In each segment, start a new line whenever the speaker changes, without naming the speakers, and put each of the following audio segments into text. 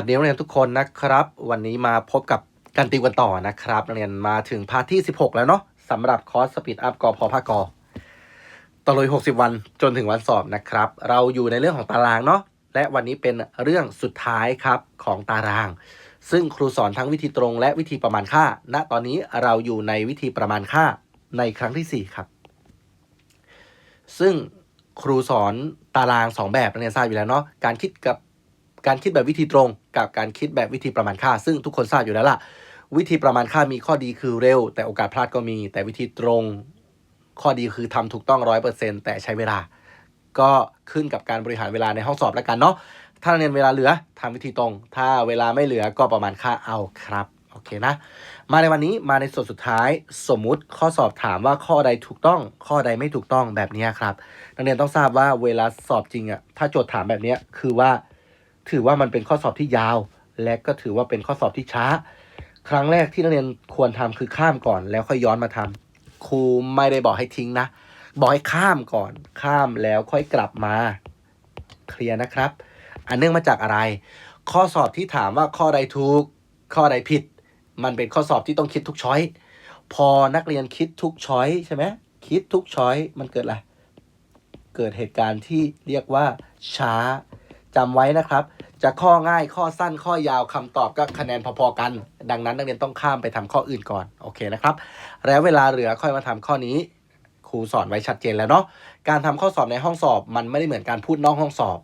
สวัสดีนักเรียนทุกคนนะครับ วันนี้มาพบกับการติวกันต่อนะครับนักเรียนมาถึงพาร์ทที่ 16 แล้วเนาะสำหรับคอร์สสปีดอัพกอพภาคกตลอด60 วันจนถึงวันสอบนะครับ เราอยู่ในเรื่องของตารางเนาะและวันนี้เป็นเรื่องสุดท้ายครับของตาราง ซึ่งครูสอนทั้งวิธีตรงและวิธีประมาณค่า ณตอนนี้เราอยู่ในวิธีประมาณค่าในครั้งที่ 4 ครับ ซึ่งครูสอนตาราง 2 แบบนักเรียนทราบอยู่แล้วเนาะการคิดกับ การคิดแบบวิธีตรงกับการคิดแบบวิธีประมาณค่า ซึ่งทุกคนทราบอยู่แล้วล่ะ วิธีประมาณค่ามีข้อดีคือเร็ว แต่โอกาสพลาดก็มี แต่วิธีตรงข้อดีคือทำถูกต้องร้อยเปอร์เซ็นแต่ใช้เวลา ก็ขึ้นกับการบริหารเวลาในห้องสอบแล้วกันเนาะถ้าเรียนเวลาเหลือทำวิธีตรง ถ้าเวลาไม่เหลือก็ประมาณค่าเอาครับโอเคนะ มาในวันนี้มาในส่วนสุดท้าย สมมุติข้อสอบถามว่าข้อใดถูกต้อง ข้อใดไม่ถูกต้องแบบนี้ครับ นักเรียนต้องทราบว่าเวลาสอบจริงอะ่ะถ้าโจทย์ถามแบบนี้คือว่า ถือว่ามันเป็นข้อสอบที่ยาว และก็ถือว่าเป็นข้อสอบที่ช้า ครั้งแรกที่นักเรียนควรทำคือข้ามก่อน แล้วค่อยย้อนมาทำครูไม่ได้บอกให้ทิ้งนะ บอกให้ข้ามก่อน ข้ามแล้วค่อยกลับมา เคลียร์นะครับ อันเนื่องมาจากอะไร ข้อสอบที่ถามว่าข้อใดถูก ข้อใดผิด มันเป็นข้อสอบที่ต้องคิดทุกช้อยพอนักเรียนคิดทุกช้อยใช่ไหมคิดทุกช้อยมันเกิดอะไร เกิดเหตุการณ์ที่เรียกว่าช้า จำไว้นะครับ จะข้อง่ายข้อสั้นข้อยาวคำตอบก็คะแนนพอๆกัน ดังนั้นนักเรียนต้องข้ามไปทำข้ออื่นก่อนโอเคนะครับ แล้วเวลาเหลือค่อยมาทำข้อนี้ครูสอนไว้ชัดเจนแล้วเนาะการทำข้อสอบในห้องสอบ มันไม่ได้เหมือนการพูดนอกห้องสอบ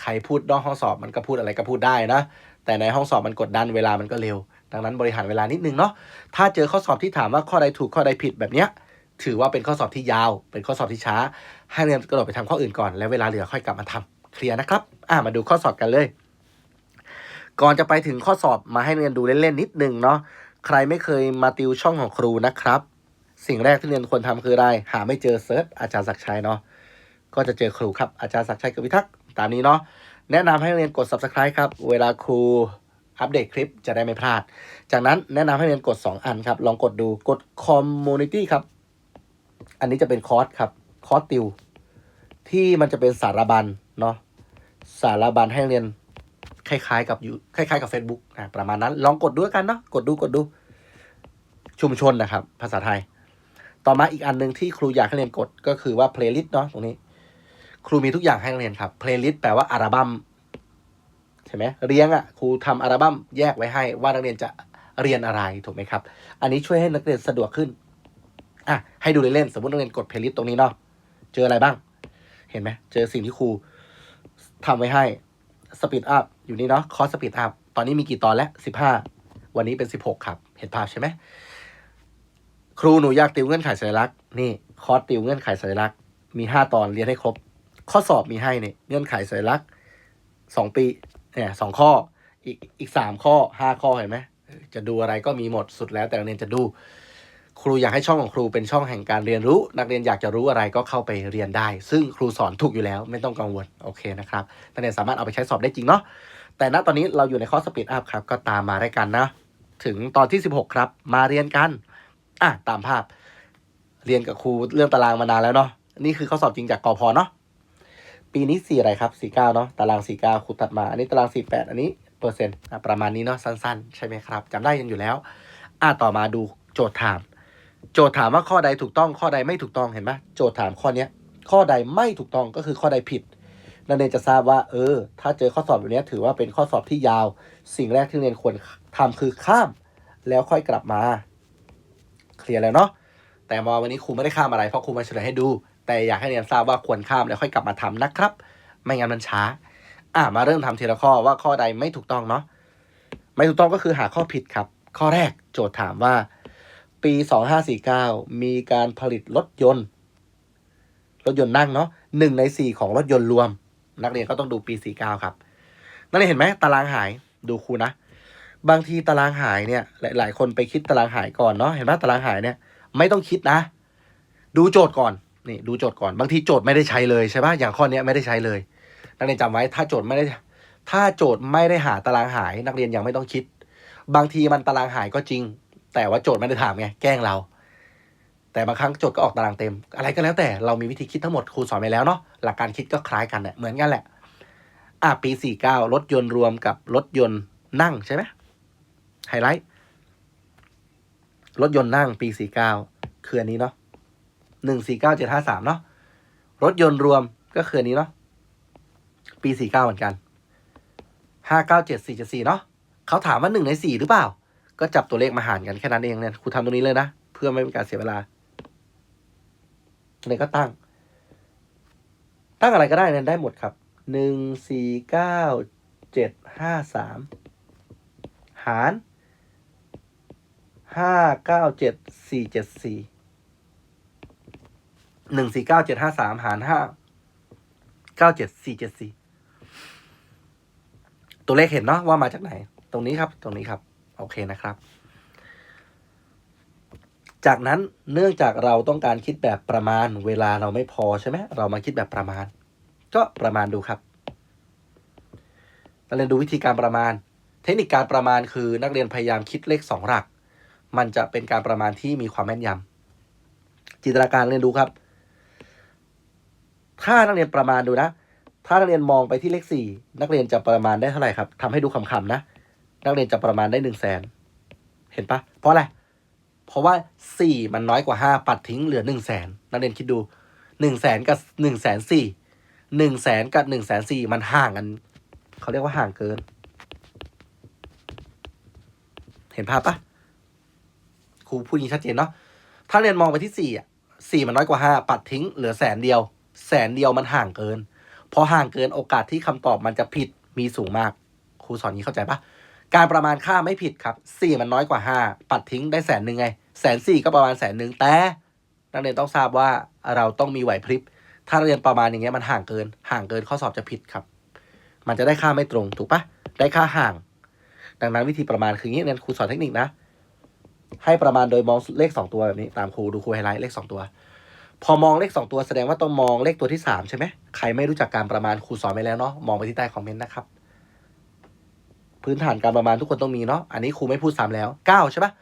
ใครพูดนอกห้องสอบมันก็พูดอะไรก็พูดได้นะ แต่ในห้องสอบมันกดดันเวลามันก็เร็ว ดังนั้นบริหารเวลานิดนึงเนาะถ้าเจอข้อสอบที่ถามว่าข้อใดถูกข้อใดผิดแบบเนี้ยถือว่าเป็นข้อสอบที่ยาว เป็นข้อสอบที่ช้า ให้เรียนกระโดดไปทำข้ออื่นก่อน แล้วเวลาเหลือค่อยกลับมาทำ เคลียร์นะครับ อ่ามาดูข้อสอบกันเลย ก่อนจะไปถึงข้อสอบมาให้เรียนดูเล่นๆนิดนึงเนาะใครไม่เคยมาติวช่องของครูนะครับ สิ่งแรกที่เรียนควรทำคืออะไรหาไม่เจอเซิร์ชอาจารย์ศักชัยเนาะก็จะเจอครูครับอาจารย์ศักชัยกวิทักษ์ตามนี้เนาะแนะนำให้เรียนกด subscribe ครับ เวลาครูอัปเดตคลิปจะได้ไม่พลาด จากนั้นแนะนำให้เรียนกด 2 อันครับ ลองกดดูกด community ครับ อันนี้จะเป็นคอร์สครับ คอร์สติว ที่มันจะเป็นสารบัญเนาะ สารบัญให้เรียนคล้าย ๆ กับอยู่คล้าย ๆ กับ Facebook อะประมาณนั้น ลองกดด้วกันเนาะกดดูกดดู ชุมชนนะครับ ภาษาไทย ต่อมาอีกอันหนึ่งที่ครูอยากให้เรียนกดก็คือว่า playlist เนาะตรงนี้ ครูมีทุกอย่างให้นักเรียนครับ playlist แปลว่าอัลบั้มใช่ไหมเรียงอะครูทำอัลบั้มแยกไว้ให้ว่านักเรียนจะเรียนอะไรถูกไหมครับ อันนี้ช่วยให้นักเรียนสะดวกขึ้นอะให้ดูเล่นๆสมมตินักเรียนกด playlist ตรงนี้เนาะเจออะไรบ้าง เห็นไหมเจอสิ่งที่ครู ทำไว้ให้ speed up อยู่นี่เนาะคอร์ส speed up ตอนนี้มีกี่ตอนแล้วสิบห้าวันนี้เป็นสิบหกครับ เห็นภาพใช่ไหมครูหนูอยากติวเงื่อนไขสัญลักษณ์นี่คอร์สติวเงื่อนไขสัญลักษณ์มีห้าตอนเรียนให้ครบ ข้อสอบมีให้เนี่ยเงื่อนไขสัญลักษณ์สองปีเนี่ยสองข้ออีกอีกสามข้อห้าข้อเห็นไหมจะดูอะไรก็มีหมดสุดแล้วแต่นักเรียนจะดู ครูอยากให้ช่องของครูเป็นช่องแห่งการเรียนรู้ นักเรียนอยากจะรู้อะไรก็เข้าไปเรียนได้ ซึ่งครูสอนถูกอยู่แล้วไม่ต้องกังวลโอเคนะครับนักเรียนสามารถเอาไปใช้สอบได้จริงเนาะแต่ณตอนนี้เราอยู่ในข้อสปีดอัพครับก็ตามมาได้กันนะ ถึงตอนที่ 16 ครับ มาเรียนกันอะตามภาพ เรียนกับครูเรื่องตารางมานานแล้วเนาะนี่คือข้อสอบจริงจากกอพเนาะปีนี้สี่อะไรครับสี่เก้าเนาะตารางสี่เก้าครูตัดมาอันนี้ตารางสี่แปดอันนี้เปอร์เซ็นต์อะประมาณนี้เนาะสั้น ๆ ใช่ไหมครับจำได้ยังอยู่แล้วอะต่อมาดูโจทย์ถาม โจทย์ถามว่าข้อใดถูกต้องข้อใดไม่ถูกต้องเห็นไหมโจทย์ถามข้อเนี้ยข้อใดไม่ถูกต้องก็คือข้อใดผิด นักเรียนจะทราบว่า เออ ถ้าเจอข้อสอบแบบนี้ถือว่าเป็นข้อสอบที่ยาว สิ่งแรกที่นักเรียนควรทำคือข้าม แล้วค่อยกลับมา เคลียร์แล้วเนาะแต่มาวันนี้ครูไม่ได้ข้ามอะไรเพราะครูมาเฉลยให้ดู แต่อยากให้เรียนทราบว่าควรข้ามแล้วค่อยกลับมาทำนะครับ ไม่งั้นมันช้า อะมาเริ่มทำทีละข้อว่าข้อใดไม่ถูกต้องเนาะไม่ถูกต้องก็คือหาข้อผิดครับ ข้อแรกโจทย์ถามว่า ปี 2549 มีการผลิตรถยนต์ รถยนต์นั่งเนาะหนึ่งในสี่ของรถยนต์รวม นักเรียนก็ต้องดูปี 49 ครับ นักเรียนเห็นไหมตารางหายดูครูนะ บางทีตารางหายเนี่ย หลาย ๆ คนไปคิดตารางหายก่อนเนาะเห็นไหมตารางหายเนี่ย ไม่ต้องคิดนะ ดูโจทย์ก่อนนี่ดูโจทย์ก่อนบางทีโจทย์ไม่ได้ใช้เลยใช่ปะอย่างข้อนี้ไม่ได้ใช้เลย นักเรียนจำไว้ถ้าโจทย์ไม่ได้ ถ้าโจทย์ไม่ได้หาตารางหาย นักเรียนยังไม่ต้องคิด บางทีมันตารางหายก็จริง แต่ว่าโจทย์ไม่ได้ถามไงแกล้งเรา แต่บางครั้งโจทย์ก็ออกตารางเต็ม อะไรก็แล้วแต่เรามีวิธีคิดทั้งหมดครูสอนไปแล้วเนาะหลักการคิดก็คล้ายกันเนี่ยเหมือนกันแหละ อะปี 49 รถยนต์รวมกับรถยนต์นั่งใช่ไหมไฮไลท์รถยนต์นั่งปีสี่เก้าคืออันนี้เนาะหนึ่งสี่เก้าเจ็ดห้าสามเนาะรถยนต์รวมก็คืออันนี้เนาะปีสี่เก้าเหมือนกันห้าเก้าเจ็ดสี่เจ็ดสี่เนาะเขาถามว่าหนึ่งในสี่หรือเปล่า ก็จับตัวเลขมาหารกันแค่นั้นเองเนี่ยครูทำตรงนี้เลยนะ เพื่อไม่เป็นการเสียเวลาเนี่ยก็ตั้ง ตั้งอะไรก็ได้เนี่ยได้หมดครับหนึ่งสี่เก้าเจ็ดห้าสามหารห้าเก้าเจ็ดสี่เจ็ดสี่หนึ่งสี่เก้าเจ็ดห้าสามหารห้าเก้าเจ็ดสี่เจ็ดสี่ตัวเลขเห็นเนาะว่ามาจากไหน ตรงนี้ครับ ตรงนี้ครับ โอเคนะครับ จากนั้นเนื่องจากเราต้องการคิดแบบประมาณเวลาเราไม่พอใช่ไหมเรามาคิดแบบประมาณ ก็ประมาณดูครับนักเรียนดูวิธีการประมาณ เทคนิคการประมาณคือนักเรียนพยายามคิดเลขสองหลัก มันจะเป็นการประมาณที่มีความแม่นยำจินตนาการเรียนดูครับ ถ้านักเรียนประมาณดูนะ ถ้านักเรียนมองไปที่เลขสี่นักเรียนจะประมาณได้เท่าไหร่ครับทำให้ดูคำๆนะ นักเรียนจะประมาณได้หนึ่งแสนเห็นปะเพราะอะไร เพราะว่าสี่มันน้อยกว่าห้าปัดทิ้งเหลือหนึ่งแสนนักเรียนคิดดูหนึ่งแสนกับหนึ่งแสนสี่หนึ่งแสนกับหนึ่งแสนสี่มันห่างกัน เขาเรียกว่าห่างเกิน เห็นภาพปะครูพูดอย่างนี้ชัดเจนเนาะถ้าเรียนมองไปที่สี่อะสี่มันน้อยกว่าห้าปัดทิ้งเหลือแสนเดียว แสนเดียวมันห่างเกิน พอห่างเกินโอกาสที่คำตอบมันจะผิดมีสูงมาก ครูสอนงนี้เข้าใจปะ การประมาณค่าไม่ผิดครับสี่มันน้อยกว่าห้าปัดทิ้งได้แสนหนึ่งไงแสนสี่ก็ประมาณแสนหนึ่งแต่นักเรียนต้องทราบว่าเราต้องมีไหวพริบ ถ้าเรียนประมาณอย่างเงี้ยมันห่างเกิน ห่างเกินข้อสอบจะผิดครับ มันจะได้ค่าไม่ตรงถูกปะได้ค่าห่าง ดังนั้นวิธีประมาณคืออย่างนี้เรียนครูสอนเทคนิคนะ ให้ประมาณโดยมองเลขสองตัวแบบนี้ตามครูดูครูไฮไลท์เลขสองตัว พอมองเลขสองตัวแสดงว่าต้องมองเลขตัวที่สามใช่ไหมใครไม่รู้จักการประมาณครูสอนไปแล้วเนาะมองไปที่ใต้คอมเมนต์นะครับ พื้นฐานการประมาณทุกคนต้องมีเนาะอันนี้ครูไม่พูดซ้ำแล้วเก้าใช่ปะ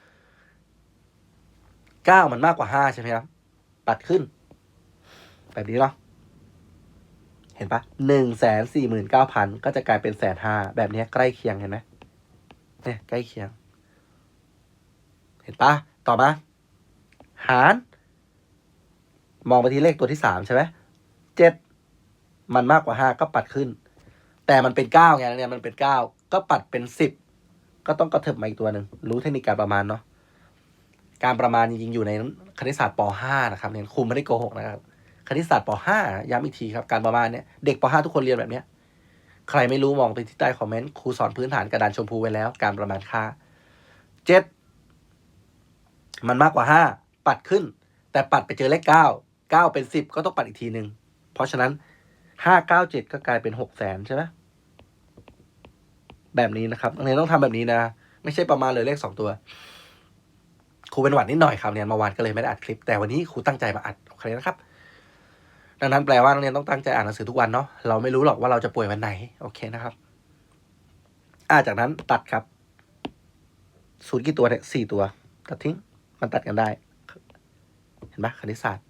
เก้ามันมากกว่าห้าใช่ไหมครับ ปัดขึ้น แบบนี้เนาะเห็นปะหนึ่งแสนสี่หมื่นเก้าพันก็จะกลายเป็นแสนห้าแบบนี้ใกล้เคียงเห็นไหมเนี่ยใกล้เคียง เห็นปะต่อมา หาร มองไปที่เลขตัวที่สามใช่ไหมเจ็ดมันมากกว่าห้าก็ปัดขึ้น แต่มันเป็นเก้าไงเนี่ยมันเป็นเก้า ก็ปัดเป็นสิบก็ต้องกระเถิบมาอีกตัวหนึ่งรู้เทคนิคการประมาณเนาะการประมาณจริงๆอยู่ในคณิตศาสตร์ป .5 นะครับเนี่ยครูไม่ได้โกหกนะครับคณิตศาสตร์ป .5 ย้ำอีกทีครับการประมาณเนี่ยเด็กป .5 ทุกคนเรียนแบบเนี้ยใครไม่รู้มองไปที่ใต้คอมเมนต์ครูสอนพื้นฐานกระดานชมพูไว้แล้ว การประมาณค่าเจ็ดมันมากกว่าห้าปัดขึ้น แต่ปัดไปเจอเลขเก้าเก้าเป็นสิบก็ต้องปัดอีกทีหนึ่งเพราะฉะนั้นห้าเก้าเจ็ดก็กลายเป็นหกแสนใช่ไหม แบบนี้นะครับนักเรียนต้องทำแบบนี้นะ ไม่ใช่ประมาณเลยเลขสองตัวครูเป็นหวัดนิดหน่อยครับเรียนเมาวานก็เลยไม่ได้อัดคลิป แต่วันนี้ครูตั้งใจมาอัดโอเคนะครับ ดังนั้นแปลว่านักเรียนต้องตั้งใจอ่านหนังสือทุกวันเนาะเราไม่รู้หรอกว่าเราจะป่วยวันไหนโอเคนะครับ อ่าจากนั้นตัดครับศูนย์กี่ตัวเนี่ยสี่ตัว ตัดทิ้งมันตัดกันได้ เห็นไหมคณิตศาสตร์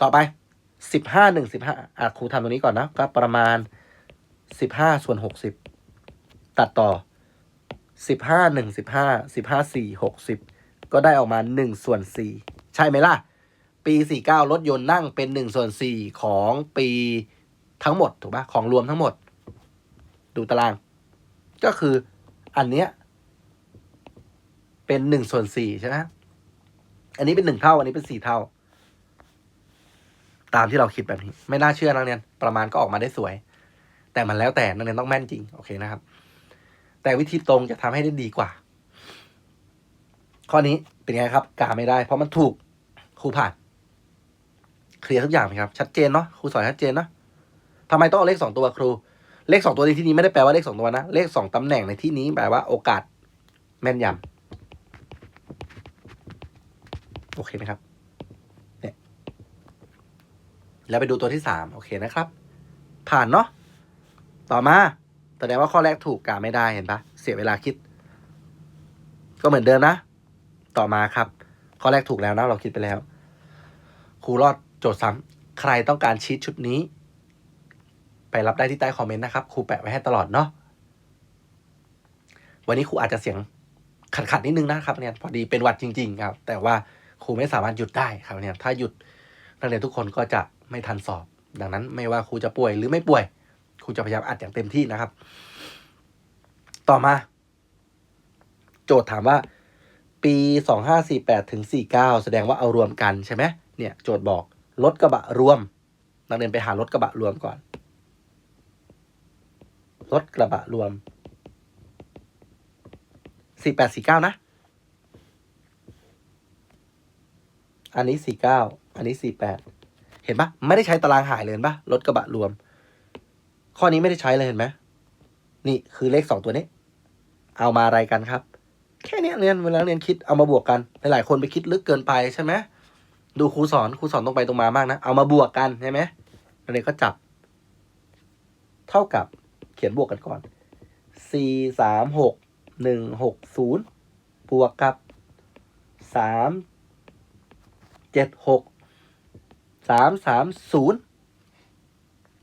ต่อไปสิบห้าหนึ่งสิบห้าอะครูทำตรงนี้ก่อนนะก็ประมาณสิบห้าส่วนหกสิบ ตัดต่อสิบห้าหนึ่งสิบห้าสิบห้าสี่หกสิบก็ได้ออกมาหนึ่งส่วนสี่ใช่ไหมล่ะ ปีสี่เก้ารถยนต์นั่งเป็นหนึ่งส่วนสี่ของปีทั้งหมดถูกปะของรวมทั้งหมด ดูตาราง ก็คืออันเนี้ยเป็นหนึ่งส่วนสี่ใช่ไหมอันนี้เป็นหนึ่งเท่า อันนี้เป็นสี่เท่า ตามที่เราคิดแบบนี้ ไม่น่าเชื่อนักเรียนประมาณก็ออกมาได้สวย แต่มันแล้วแต่นักเรียนต้องแม่นจริง โอเคนะครับ แต่วิธีตรงจะทำให้ได้ดีกว่า ข้อนี้เป็นไงครับกาไม่ได้ เพราะมันถูกครูผ่านเคลียร์ทุกอย่างไหมครับชัดเจนเนาะครูสอนชัดเจนเนาะทำไมต้องเอาเลขสองตัวครู เลขสองตัวในที่นี้ไม่ได้แปลว่าเลขสองตัวนะ เลขสองตำแหน่งในที่นี้แปลว่าโอกาสแม่นยำโอเคไหมครับเนี่ยแล้วไปดูตัวที่สามโอเคนะครับ ผ่านเนาะต่อมา แสดงว่าข้อแรกถูกกาไม่ได้เห็นปะเสียเวลาคิด ก็เหมือนเดิมนะ ต่อมาครับ ข้อแรกถูกแล้วนะเราคิดไปแล้ว ครูรอดโจทย์ซ้ำใครต้องการชีตชุดนี้ ไปรับได้ที่ใต้คอมเมนต์นะครับครูแปะไว้ให้ตลอดเนาะวันนี้ครูอาจจะเสียงขัดขัดนิดนึงนะครับเนี่ยพอดีเป็นวัดจริง ๆ ครับ แต่ว่าครูไม่สามารถหยุดได้ครับเนี่ยถ้าหยุดนักเรียนทุกคนก็จะไม่ทันสอบ ดังนั้นไม่ว่าครูจะป่วยหรือไม่ป่วย รูจะพยายามอัดอย่างเต็มที่นะครับ ต่อมา โจทย์ถามว่า ปีสองห้าสี่แปดถึงสี่เก้าแสดงว่าเอารวมกันใช่ไหมเนี่ยโจทย์บอกรถกระบะรวม นักเรียนไปหารถกระบะรวมก่อนรถกระบะรวมสี่แปดสี่เก้านะ อันนี้สี่เก้าอันนี้สี่แปดเห็นปะไม่ได้ใช้ตารางหายเลยเห็นปะรถกระบะรวม ข้อนี้ไม่ได้ใช้เลยเห็นไหมนี่คือเลขสองตัวนี้ เอามาอะไรกันครับ แค่นี้เรียนเวลาเรียนคิดเอามาบวกกัน หลายๆคนไปคิดลึกเกินไปใช่ไหมดูครูสอนครูสอนตรงไปตรงมามากนะ เอามาบวกกันใช่ไหมนักเรียนก็จับ เท่ากับเขียนบวกกันก่อนสี่สามหกหนึ่งหกศูนย์บวกกับสามเจ็ดหกสามสามศูนย์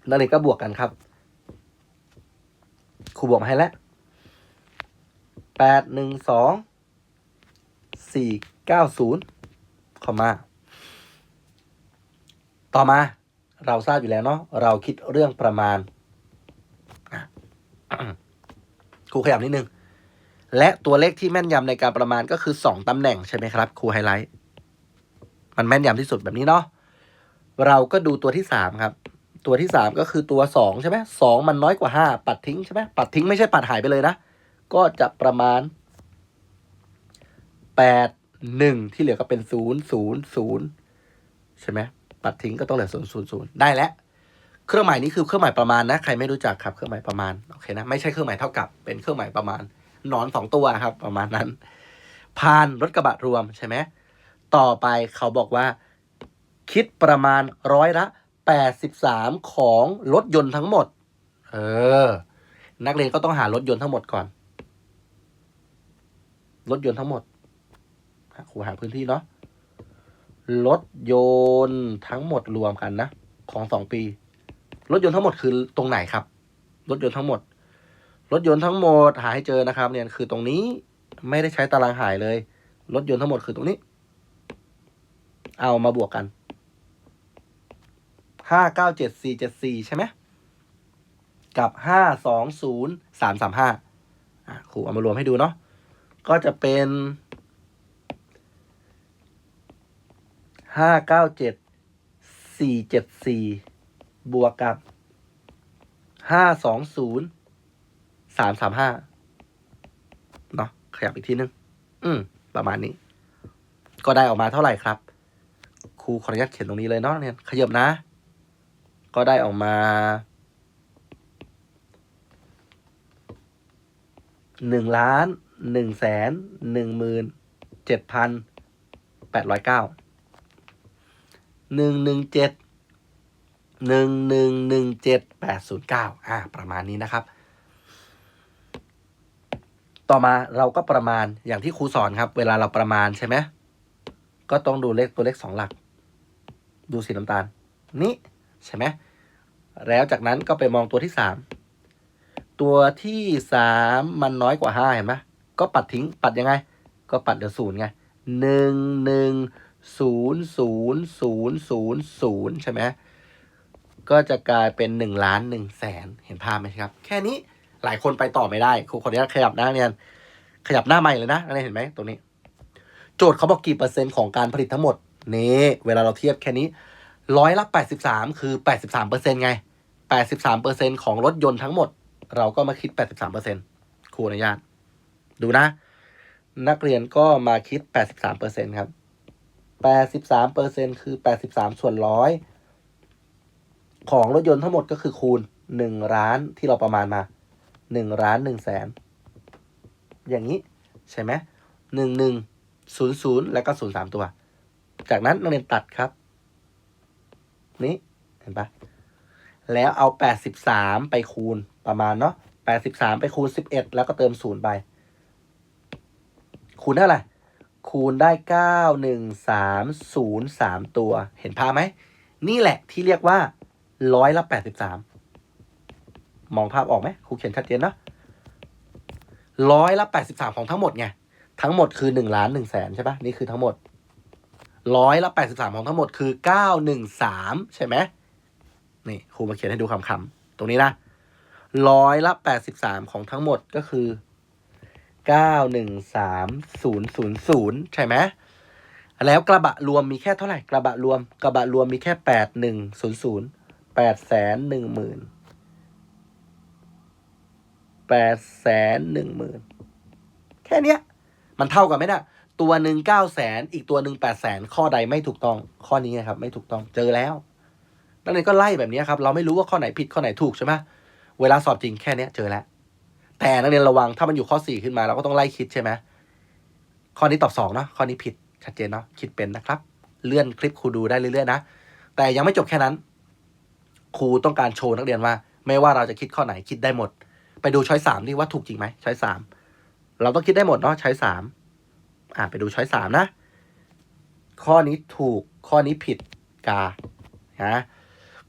นักเรียนก็บวกกันครับ ครูบวกมาให้แล้วแปดหนึ่งสองสี่เก้าศูนย์คอมมาต่อมาเราทราบอยู่แล้วเนาะเราคิดเรื่องประมาณครูขยับนิดนึง และตัวเลขที่แม่นยำในการประมาณก็คือสองตำแหน่งใช่ไหมครับครูไฮไลท์มันแม่นยำที่สุดแบบนี้เนาะเราก็ดูตัวที่สามครับ ตัวที่สามก็คือตัวสองใช่ไหมสองมันน้อยกว่าห้าปัดทิ้งใช่ไหมปัดทิ้งไม่ใช่ปัดหายไปเลยนะ ก็จะประมาณแปดหนึ่งที่เหลือก็เป็นศูนย์ศูนย์ศูนย์ใช่ไหมปัดทิ้งก็ต้องเหลือศูนย์ศูนย์ศูนย์ได้แล้ว เครื่องหมายนี้คือเครื่องหมายประมาณนะ ใครไม่รู้จักครับเครื่องหมายประมาณโอเคนะไม่ใช่เครื่องหมายเท่ากับเป็นเครื่องหมายประมาณนอนสองตัวครับ ประมาณนั้นผ่านรถกระบะรวมใช่ไหมต่อไปเขาบอกว่า คิดประมาณร้อยละ แปดสิบสามของรถยนต์ทั้งหมด เออ นักเรียนก็ต้องหารถยนต์ทั้งหมดก่อน รถยนต์ทั้งหมดครูหาพื้นที่เนาะ รถยนต์ทั้งหมดรวมกันนะ ของสองปี รถยนต์ทั้งหมดคือตรงไหนครับ รถยนต์ทั้งหมด รถยนต์ทั้งหมดหาให้เจอนะครับ เนี่ยคือตรงนี้ไม่ได้ใช้ตารางหายเลย รถยนต์ทั้งหมดคือตรงนี้ เอามาบวกกัน ห้าเก้าเจ็ดสี่เจ็ดสี่ใช่ไหมกับห้าสองศูนย์สามสามห้าครูเอามารวมให้ดูเนาะก็จะเป็นห้าเก้าเจ็ดสี่เจ็ดสี่บวกกับห้าสองศูนย์สามสามห้าเนาะขยับอีกทีนึง อืม ประมาณนี้ ก็ได้ออกมาเท่าไหร่ครับ ครูขออนุญาตเขียนตรงนี้เลยเนาะเนี่ย ขยับนะ ก็ได้ออกมาหนึ่งล้านหนึ่งแสนหนึ่งหมื่นเจ็ดพันแปดร้อยเก้าหนึ่งหนึ่งเจ็ดหนึ่งหนึ่งหนึ่งเจ็ดแปดศูนย์เก้าอ่าประมาณนี้นะครับ ต่อมาเราก็ประมาณอย่างที่ครูสอนครับ เวลาเราประมาณใช่ไหมก็ต้องดูเลขตัวเลขสองหลัก ดูสีน้ำตาล นี่ใช่ไหม แล้วจากนั้นก็ไปมองตัวที่สามตัวที่สามมันน้อยกว่าห้าเห็นไหมก็ปัดทิ้งปัดยังไง ก็ปัดเหลือศูนย์ไงหนึ่งหนึ่งศูนย์ศูนย์ศูนย์ศูนย์ศูนย์ใช่ไหมก็จะกลายเป็นหนึ่งล้านหนึ่งแสนเห็นภาพไหมครับ แค่นี้หลายคนไปต่อไม่ได้ครูขออนุญาตขยับหน้าเนี่ยขยับหน้าใหม่เลยนะอะไรเห็นไหมตรงนี้ โจทย์เขาบอกกี่เปอร์เซ็นต์ของการผลิตทั้งหมดนี่เวลาเราเทียบแค่นี้ร้อยละแปดสิบสามคือแปดสิบสามเปอร์เซ็นต์ไง แปดสิบสามเปอร์เซ็นต์ของรถยนต์ทั้งหมด เราก็มาคิดแปดสิบสามเปอร์เซ็นต์ครูอนุญาต ดูนะ นักเรียนก็มาคิดแปดสิบสามเปอร์เซ็นต์ครับแปดสิบสามเปอร์เซ็นต์คือแปดสิบสามส่วนร้อยของรถยนต์ทั้งหมดก็คือคูณหนึ่งล้านที่เราประมาณมาหนึ่งล้านหนึ่งแสนอย่างนี้ใช่ไหมหนึ่งหนึ่งศูนย์ศูนย์แล้วก็ศูนย์สามตัว จากนั้นนักเรียนตัดครับ นี้เห็นปะ แล้วเอาแปดสิบสามไปคูณประมาณเนาะแปดสิบสามไปคูณสิบเอ็ดแล้วก็เติมศูนย์ไป คูณเท่าไหร่ คูณได้เก้าหนึ่งสามศูนย์สามตัว เห็นภาพไหม นี่แหละที่เรียกว่าร้อยละแปดสิบสามมองภาพออกไหมครูเขียนชัดเจนเนอะร้อยละแปดสิบสามของทั้งหมดไง ทั้งหมดคือหนึ่งล้านหนึ่งแสนใช่ปะนี่คือทั้งหมดร้อยละแปดสิบสามของทั้งหมดคือเก้าหนึ่งสามใช่ไหม นี่ครูมาเขียนให้ดูคำคำๆตรงนี้นะร้อยละแปดสิบสามของทั้งหมดก็คือเก้าหนึ่งสามศูนย์ศูนย์ศูนย์ใช่ไหมแล้วกระบะรวมมีแค่เท่าไหร่ กระบะรวม กระบะรวมมีแค่แปดหนึ่งศูนย์ศูนย์แปดแสนหนึ่งหมื่นแปดแสนหนึ่งหมื่นแค่เนี้ย มันเท่ากันไหมนะตัวหนึ่งเก้าแสนอีกตัวหนึ่งแปดแสนข้อใดไม่ถูกต้อง ข้อนี้ไงครับ ไม่ถูกต้องเจอแล้ว นักเรียนก็ไล่แบบนี้ครับ เราไม่รู้ว่าข้อไหนผิดข้อไหนถูกใช่ไหมเวลาสอบจริงแค่เนี้ยเจอแล้ว แต่นักเรียนระวังถ้ามันอยู่ข้อสี่ขึ้นมาเราก็ต้องไล่คิดใช่ไหมข้อนี้ตอบสองเนาะข้อนี้ผิดชัดเจนเนาะคิดเป็นนะครับ เลื่อนคลิปครูดูได้เรื่อยๆนะ แต่ยังไม่จบแค่นั้น ครูต้องการโชว์นักเรียนว่า ไม่ว่าเราจะคิดข้อไหนคิดได้หมด ไปดูช้อยสามดิว่าถูกจริงไหมช้อยสามเราต้องคิดได้หมดเนาะช้อยสามอ่าไปดูช้อยสามนะ ข้อนี้ถูกข้อนี้ผิดกาฮะ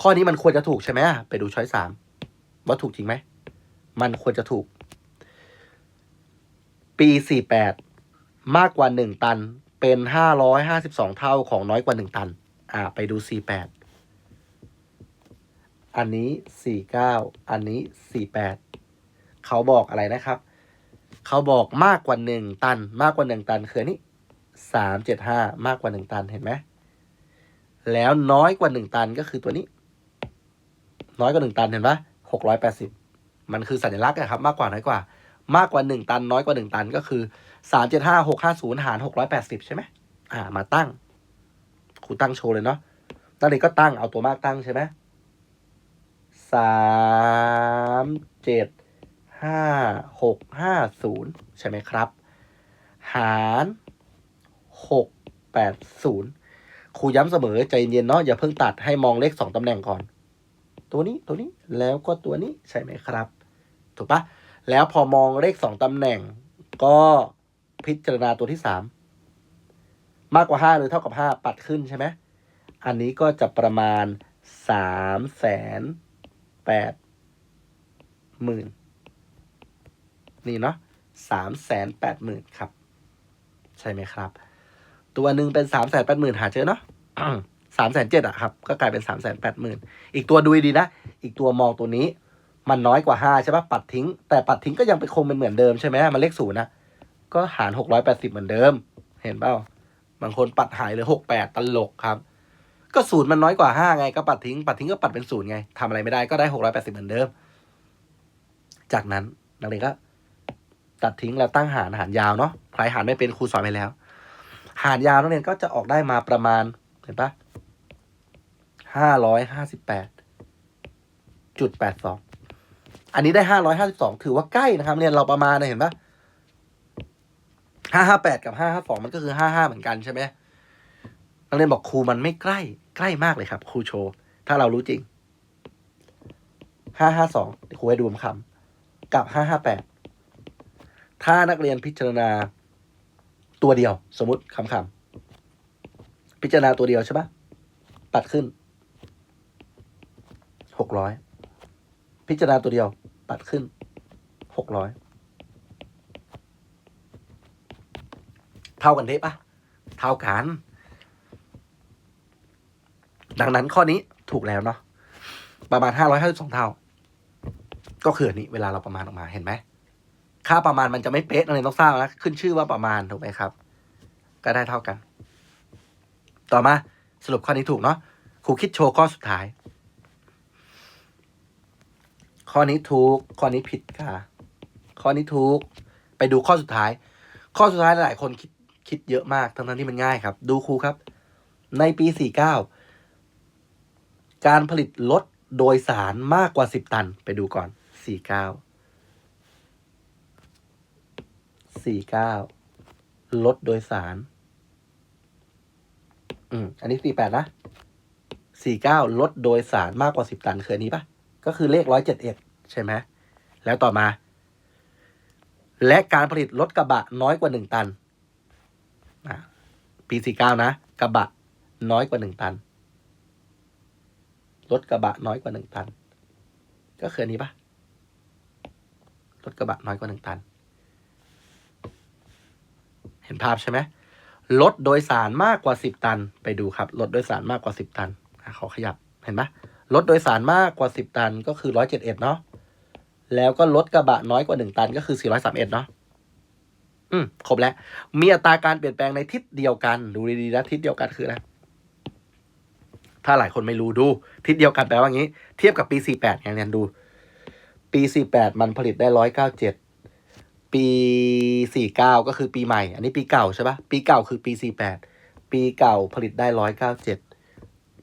ข้อนี้มันควรจะถูกใช่ไหมไปดูช้อยสามว่าถูกจริงไหม มันควรจะถูก ปีสี่แปดมากกว่าหนึ่งตัน เป็นห้าร้อยห้าสิบสองเท่าของน้อยกว่าหนึ่งตัน อ่า ไปดูสี่แปดอันนี้สี่เก้าอันนี้สี่แปดเขาบอกอะไรนะครับ เขาบอกมากกว่าหนึ่งตัน มากกว่าหนึ่งตันคือนนี้สามเจ็ดห้ามากกว่าหนึ่งตันเห็นไหมแล้วน้อยกว่าหนึ่งตันก็คือตัวนี้ น้อยกว่าหนึ่งตันเห็นปะหกร้อยแปดสิบมันคือสัญลักษณ์นะครับ มากกว่าน้อยกว่า มากกว่าหนึ่งตัน น้อยกว่าหนึ่งตันก็คือสามเจ็ดห้าหกห้าศูนย์หารหกร้อยแปดสิบใช่ไหมอ่า มาตั้งครูตั้งโชว์เลยเนาะตั้งเลยก็ตั้งเอาตัวมากตั้งใช่ไหมสามเจ็ดห้าหกห้าศูนย์ใช่ไหมครับ หารหกแปดศูนย์ครูย้ำเสมอใจเย็นเนาะอย่าเพิ่งตัดให้มองเลขสองตำแหน่งก่อน ตัวนี้ตัวนี้แล้วก็ตัวนี้ใช่ไหมครับ ถูกปะแล้วพอมองเลขสองตำแหน่ง ก็พิจารณาตัวที่สามมากกว่าห้าหรือเท่ากับห้าปัดขึ้นใช่ไหมอันนี้ก็จะประมาณสามแสนแปดหมื่นนี่เนาะสามแสนแปดหมื่นครับ ใช่ไหมครับ ตัวหนึ่งเป็นสามแสนแปดหมื่นหาเจอเนาะ สามแสนเจ็ดอะครับ ก็กลายเป็นสามแสนแปดหมื่นอีกตัวดูดีนะ อีกตัวมองตัวนี้ มันน้อยกว่าห้าใช่ปะปัดทิ้ง แต่ปัดทิ้งก็ยังเป็นคงเป็นเหมือนเดิมใช่ไหมมันเลขศูนย์นะ ก็หารหกร้อยแปดสิบเหมือนเดิม เห็นเปล่า บางคนปัดหายเลยหกแปดตลกครับ ก็ศูนย์มันน้อยกว่าห้าไง ก็ปัดทิ้ง ปัดทิ้งก็ปัดเป็นศูนย์ไงทำอะไรไม่ได้ก็ได้หกร้อยแปดสิบเหมือนเดิม จากนั้นนักเรียนก็ตัดทิ้งแล้วตั้งหารหารยาวเนาะใครหารไม่เป็นครูสอนไปแล้ว หารยาวนักเรียนก็จะออกได้มาประมาณเห็นปะ ห้าร้อยห้าสิบแปดจุดแปดสองอันนี้ได้ห้าร้อยห้าสิบสองถือว่าใกล้นะครับเรียนเราประมาณนะเห็นปะห้าห้าแปดกับห้าห้าสองมันก็คือห้าห้าเหมือนกันใช่ไหมนักเรียนบอกครูมันไม่ใกล้ ใกล้มากเลยครับ ครูโชว์ถ้าเรารู้จริงห้าห้าสองครูให้ดูคำกับห้าห้าแปดถ้านักเรียนพิจารณาตัวเดียว สมมติคำคำพิจารณาตัวเดียวใช่ปะปัดขึ้น หกร้อยพิจารณาตัวเดียว ปัดขึ้นหกร้อยเท่ากันเด้ปะเท่ากัน ดังนั้นข้อนี้ถูกแล้วเนาะประมาณห้าร้อยห้าสิบสองเท่า ก็คืออันนี้เวลาเราประมาณออกมาเห็นไหมค่าประมาณมันจะไม่เป๊ะนักเรียนต้องทราบนะขึ้นชื่อว่าประมาณถูกไหมครับ ก็ได้เท่ากัน ต่อมาสรุปข้อนี้ถูกเนาะครูคิดโชว์ข้อสุดท้าย ข้อนี้ถูก ข้อนี้ผิดค่ะ ข้อนี้ถูก ไปดูข้อสุดท้าย ข้อสุดท้ายหลายคนคิดคิดเยอะมาก ทั้งๆที่มันง่ายครับ ดูครูครับ ในปี 49 การผลิตรถโดยสารมากกว่า 10 ตัน ไปดูก่อน 49 49 รถโดยสาร อืม อันนี้ 48 นะ 49 รถโดยสารมากกว่า 10 ตัน คืออันนี้ปะ ก็คือเลข171ใช่ไหมแล้วต่อมา และการผลิตรถกระบะน้อยกว่า1ตันอะปี49นะ กระบะน้อยกว่า1ตันรถกระบะน้อยกว่า1ตัน ก็คืออันนี้ปะรถกระบะน้อยกว่า1ตัน เห็นภาพใช่ไหมรถโดยสารมากกว่า10ตัน ไปดูครับรถโดยสารมากกว่า10ตันอะขอขยับเห็นไหม รถโดยสารมากกว่า 10 ตันก็คือ 171 เนาะแล้วก็รถกระบะน้อยกว่า 1 ตันก็คือ 431 เนาะอืมครบแล้ว มีอัตราการเปลี่ยนแปลงในทิศเดียวกัน ดูดีๆนะทิศเดียวกันคืออะไรถ้าหลายคนไม่รู้ดู ทิศเดียวกันแปลว่างี้ เทียบกับปี 48อย่างเรียนดู ปี 48 มันผลิตได้ 197 ปี 49 ก็คือปีใหม่ อันนี้ปีเก่าใช่ปะปีเก่าคือปี 48 ปีเก่าผลิตได้ 197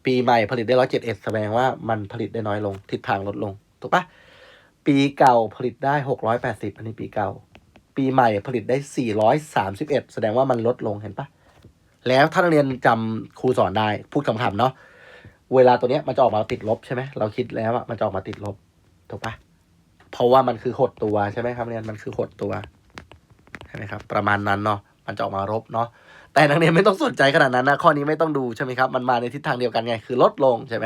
ปีใหม่ผลิตได้171แสดงว่ามันผลิตได้น้อยลง ทิศทางลดลง ถูกปะปีเก่าผลิตได้680อันนี้ปีเก่า ปีใหม่ผลิตได้431แสดงว่ามันลดลงเห็นปะแล้วถ้านักเรียนจำครูสอนได้พูดคำๆเนาะเวลาตัวเนี้ยมันจะออกมาติดลบใช่ไหมเราคิดแล้วอะมันจะออกมาติดลบถูกปะเพราะว่ามันคือหดตัวใช่ไหมครับเรียนมันคือหดตัวใช่ไหมครับ ประมาณนั้นเนาะมันจะออกมาลบเนาะ แต่นักเรียนไม่ต้องสนใจขนาดนั้นนะข้อนี้ไม่ต้องดูใช่ไหมครับมันมาในทิศทางเดียวกันไงคือลดลงใช่ไหม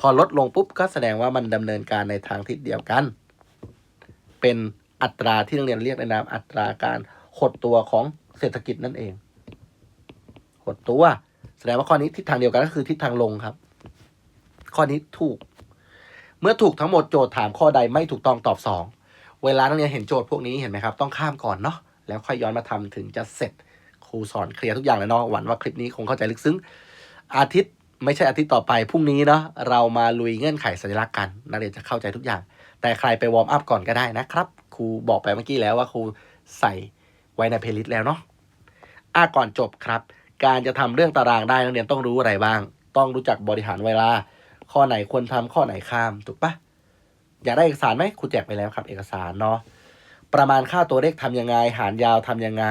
พอลดลงปุ๊บก็แสดงว่ามันดำเนินการในทางทิศเดียวกัน เป็นอัตราที่นักเรียนเรียกในนามอัตราการหดตัวของเศรษฐกิจนั่นเอง หดตัว แสดงว่าข้อนี้ทิศทางเดียวกันก็คือทิศทางลงครับ ข้อนี้ถูก เมื่อถูกทั้งหมดโจทย์ถามข้อใดไม่ถูกต้องตอบสองเวลานักเรียนเห็นโจทย์พวกนี้เห็นไหมครับ ต้องข้ามก่อนเนาะแล้วค่อยย้อนมาทำถึงจะเสร็จ รูสอนเคลียร์ทุกอย่างแล้วเนาะหวังว่าคลิปนี้คงเข้าใจลึกซึ้ง อาทิตย์ไม่ใช่อาทิตย์ต่อไปพรุ่งนี้เนาะเรามาลุยเงื่อนไขสัญลักษณ์กันนักเรียนจะเข้าใจทุกอย่าง แต่ใครไปวอร์มอัพก่อนก็ได้นะครับครูบอกไปเมื่อกี้แล้วว่าครูใส่ไว้ในเพลย์ลิสต์แล้วเนาะอะก่อนจบครับ การจะทำเรื่องตารางได้นักเรียนต้องรู้อะไรบ้าง ต้องรู้จักบริหารเวลา ข้อไหนควรทำข้อไหนข้ามถูกปะอยากได้เอกสารไหมครูแจกไปแล้วครับ เอกสารเนาะประมาณค่าตัวเลขทำยังไง หารยาวทำยังไง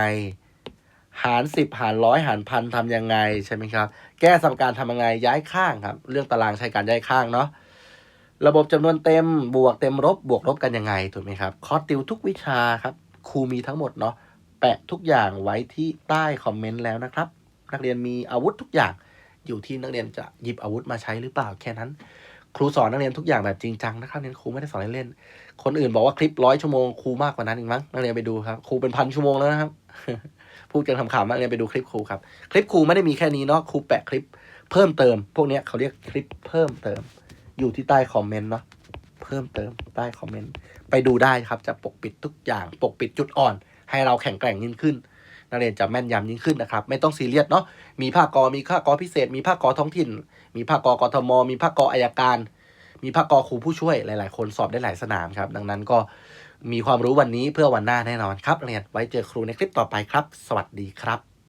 หารสิบหารร้อยหารพันทำยังไงใช่ไหมครับ แก้สมการทำยังไงย้ายข้างครับ เรื่องตารางใช้การย้ายข้างเนาะระบบจำนวนเต็มบวกเต็มลบบวกลบกันยังไงถูกไหมครับคอร์สติวทุกวิชาครับครูมีทั้งหมดเนาะแปะทุกอย่างไว้ที่ใต้คอมเมนต์แล้วนะครับ นักเรียนมีอาวุธทุกอย่างอยู่ที่นักเรียนจะหยิบอาวุธมาใช้หรือเปล่าแค่นั้น ครูสอนนักเรียนทุกอย่างแบบจริงจังนะครับเรียนครูไม่ได้สอนเล่นๆคนอื่นบอกว่าคลิปร้อยชั่วโมงครูมากกว่านั้นอีกมั้งนักเรียนไปดูครับครูเป็นพันชั่วโมงแล้วนะครับ พูดกันขำๆนักเรียนไปดูคลิปครูครับคลิปครูไม่ได้มีแค่นี้เนาะครูแปะคลิปเพิ่มเติม พวกเนี้ยเขาเรียกคลิปเพิ่มเติม อยู่ที่ใต้คอมเมนต์เนาะเพิ่มเติมใต้คอมเมนต์ไปดูได้ครับจะปกปิดทุกอย่าง ปกปิดจุดอ่อน ให้เราแข็งแกร่งยิ่งขึ้นนักเรียนจะแม่นยำยิ่งขึ้นนะครับ ไม่ต้องซีเรียสเนาะมีภาคกอมีภาคกอพิเศษ มีภาคกอท้องถิ่น มีภาคกอกทม มีภาคกออายการ มีภาคกอครูผู้ช่วยหลาย ๆ คนสอบได้หลายสนามครับ ดังนั้นก็ มีความรู้วันนี้เพื่อวันหน้าแน่นอนครับเรียนไว้เจอครูในคลิปต่อไปครับ สวัสดีครับ